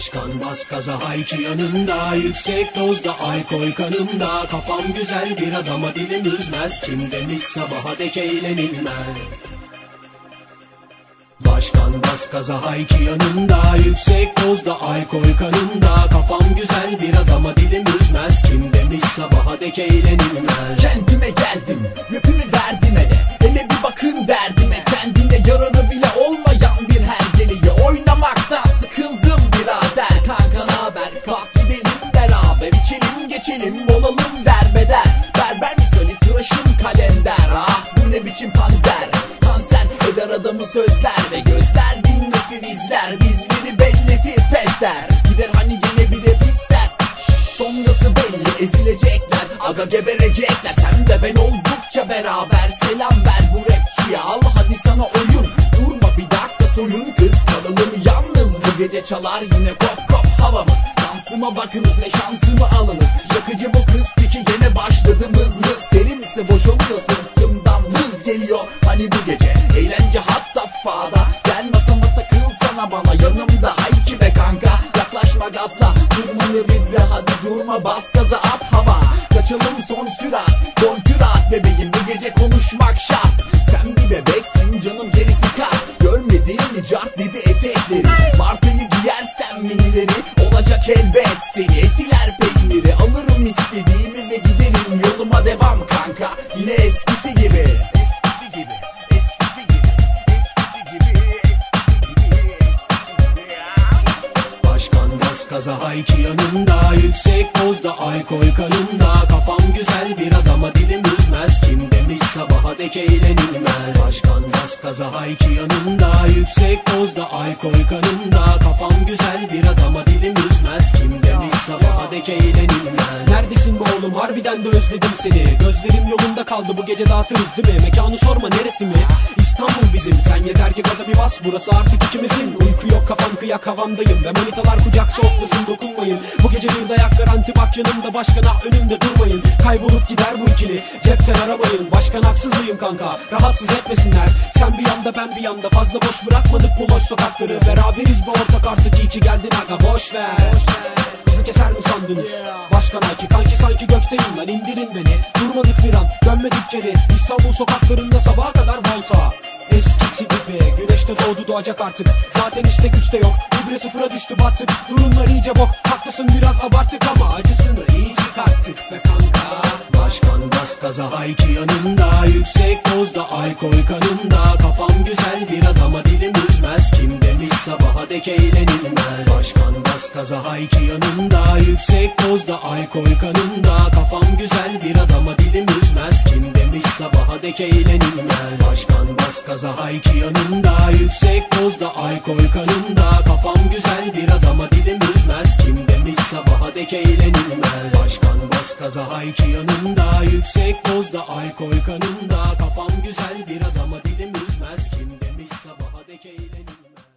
Başkan bas gaza hayki yanında. Yüksek dozda alkol kanımda Kafam güzel biraz ama dilim üzmez. Kim demiş sabaha dek eğlenilmez? Başkan bas gaza hayki yanında. Yüksek dozda alkol kanımda Kafam güzel geçelim olalım derbeder Berber misali tıraşım kalender. Ah bu ne biçim panzer? Kanser eder adamı sözler Ve gözler dinletir izler. Bizleri belletir pesler Gider hani yine bir de pisler Sonrası belli ezilecekler. Aga geberecekler. Sen de ben oldukça beraber Selam ver bu rapçiye. Al hadi sana oyun. Durma bir dakika soyun. Kız kalalım yalnız Bu gece çalar yine kop kop havamız Şansıma bakınız ve şansımı alınız. Yakıcı bu kız peki gene başladı mız mız. Terimse boş oluyor sırtımdan hız geliyor. Hani bu gece eğlence hat safhada. Gel masama takıl sana bana yanımda. Hayki be kanka yaklaşma gazla. Durmalı ve hadi durma bas gaza at hava. Kaçalım son sürat kontür at bebeğim Bu gece konuşmak şart elbet seni etiler peyniri. Alırım istediğimi ve giderim. Yoluma devam kanka. Yine eskisi gibi. Eskisi gibi. Eskisi gibi. Eskisi gibi. Başkan bas gaza hayki yanında Yüksek dozda alkol kanımda. Kafam güzel biraz ama dilim üzmez. Kim demiş sabaha dek eğlenilmez. Başkan bas gaza hayki yanında Yüksek dozda alkol kanımda. Kafam güzel biraz ama dilim üzmez. Kim demiş sabaha dek eğlenilmez? Neredesin be oğlum? Harbiden de özledim seni. Gözlerim yolunda kaldı. Bu gece dağıtırız değil mi? Mekanı sorma neresi mi? İstanbul bizim. Sen yeter ki gaza bir bas. Burası artık ikimizin. Uyku yok kafam kıyak havamdayım. Ve manitalar kucakta oklasın dokunmayın Bu gece bir dayak garanti bak yanımda Başkana önümde durmayın. Kaybolup gider bu ikili Cepten aramayın Başkan haksız mıyım kanka? Rahatsız etmesinler. Sen bir yanda ben bir yanda. Fazla boş bırakmadık bu loş sokakları. Beraberiz bu ortak artık. İyi ki geldin aga boş ver. Bizi keser mi sandınız? Başkan Ayki kanki sanki gökteyim lan indirin beni. Durmadık bir an dönmedik geri. İstanbul sokaklarında sabaha kadar volta. Eskisi gibi. Güneşte doğdu doğacak artık. Zaten işte güçte yok. İbre sıfıra düştü battık. Durumlar iyice bok Haklısın biraz abarttık ama acısını iyi çıkarttık be kanka. Başkan bas gaza hayki yanında. Yüksek dozda alkol kanımda Kafam güzel biraz ama dilim üzmez. Kim demiş sabaha dek eğlenilmez? Başkan bas gaza hayki yanında. Yüksek dozda alkol kanımda Kafam güzel biraz ama dilim üzmez. Kim demiş sabaha dek eğlenilmez? Başkan bas gaza hayki yanında. Yüksek dozda alkol kanımda Kafam güzel biraz ama dilim üzmez dek eğlenilmez Başkan bas gaza hayki yanında Yüksek dozda alkol kanımda. Kafam güzel biraz ama dilim üzmez. Kim demiş sabaha dek eğlenilmez